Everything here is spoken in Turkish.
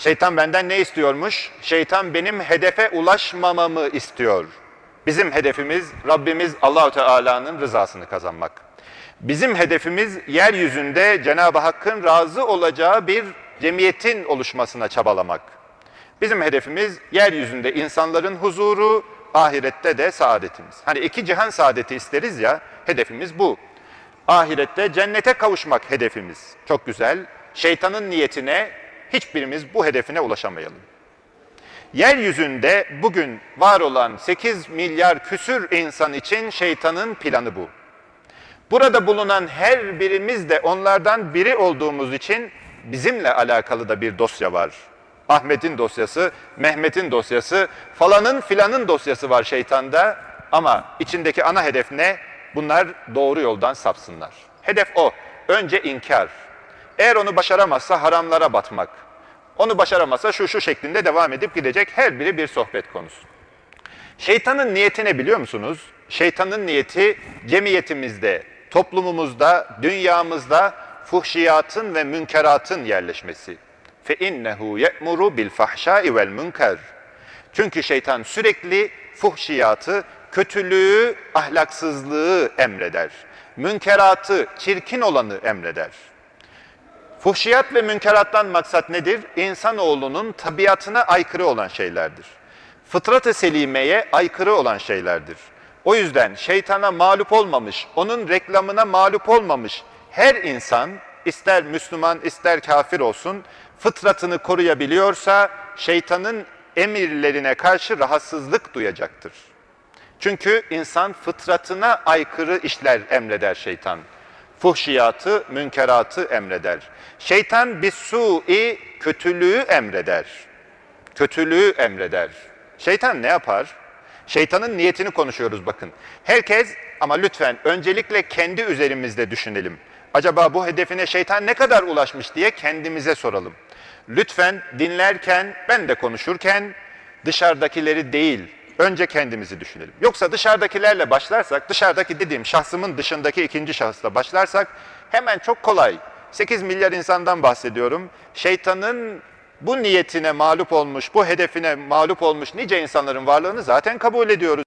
Şeytan benden ne istiyormuş? Şeytan benim hedefe ulaşmamamı istiyor. Bizim hedefimiz Rabbimiz Allahu Teala'nın rızasını kazanmak. Bizim hedefimiz yeryüzünde Cenab-ı Hakk'ın razı olacağı bir cemiyetin oluşmasına çabalamak. Bizim hedefimiz yeryüzünde insanların huzuru, ahirette de saadetimiz. Hani iki cihan saadeti isteriz ya, hedefimiz bu. Ahirette cennete kavuşmak hedefimiz. Çok güzel. Şeytanın niyetine hiçbirimiz bu hedefine ulaşamayalım. Yeryüzünde bugün var olan 8 milyar küsür insan için şeytanın planı bu. Burada bulunan her birimiz de onlardan biri olduğumuz için bizimle alakalı da bir dosya var. Ahmet'in dosyası, Mehmet'in dosyası, falanın filanın dosyası var şeytanda ama içindeki ana hedef ne? Bunlar doğru yoldan sapsınlar. Hedef o. Önce inkar. Eğer onu başaramazsa haramlara batmak. Onu başaramazsa şu şu şeklinde devam edip gidecek her biri bir sohbet konusu. Şeytanın niyeti ne biliyor musunuz? Şeytanın niyeti cemiyetimizde, toplumumuzda, dünyamızda fuhşiyatın ve münkeratın yerleşmesi. Fe innehu ye'muru bil fahşai vel münker. Çünkü şeytan sürekli fuhşiyatı, kötülüğü, ahlaksızlığı emreder. Münkeratı, çirkin olanı emreder. Fuhşiyat ve münkerattan maksat nedir? İnsanoğlunun tabiatına aykırı olan şeylerdir. Fıtrat-ı selimeye aykırı olan şeylerdir. O yüzden şeytana mağlup olmamış, onun reklamına mağlup olmamış her insan, ister Müslüman ister kafir olsun, fıtratını koruyabiliyorsa şeytanın emirlerine karşı rahatsızlık duyacaktır. Çünkü insan fıtratına aykırı işler emreder şeytan. Fuhşiyatı, münkeratı emreder. Şeytan bir su'i kötülüğü emreder. Kötülüğü emreder. Şeytan ne yapar? Şeytanın niyetini konuşuyoruz bakın. Herkes ama lütfen öncelikle kendi üzerimizde düşünelim. Acaba bu hedefine şeytan ne kadar ulaşmış diye kendimize soralım. Lütfen dinlerken, ben de konuşurken dışarıdakileri değil, önce kendimizi düşünelim. Yoksa dışarıdakilerle başlarsak, dışarıdaki dediğim şahsımın dışındaki ikinci şahısla başlarsak hemen çok kolay. 8 milyar insandan bahsediyorum. Şeytanın bu niyetine mağlup olmuş, bu hedefine mağlup olmuş nice insanların varlığını zaten kabul ediyoruz.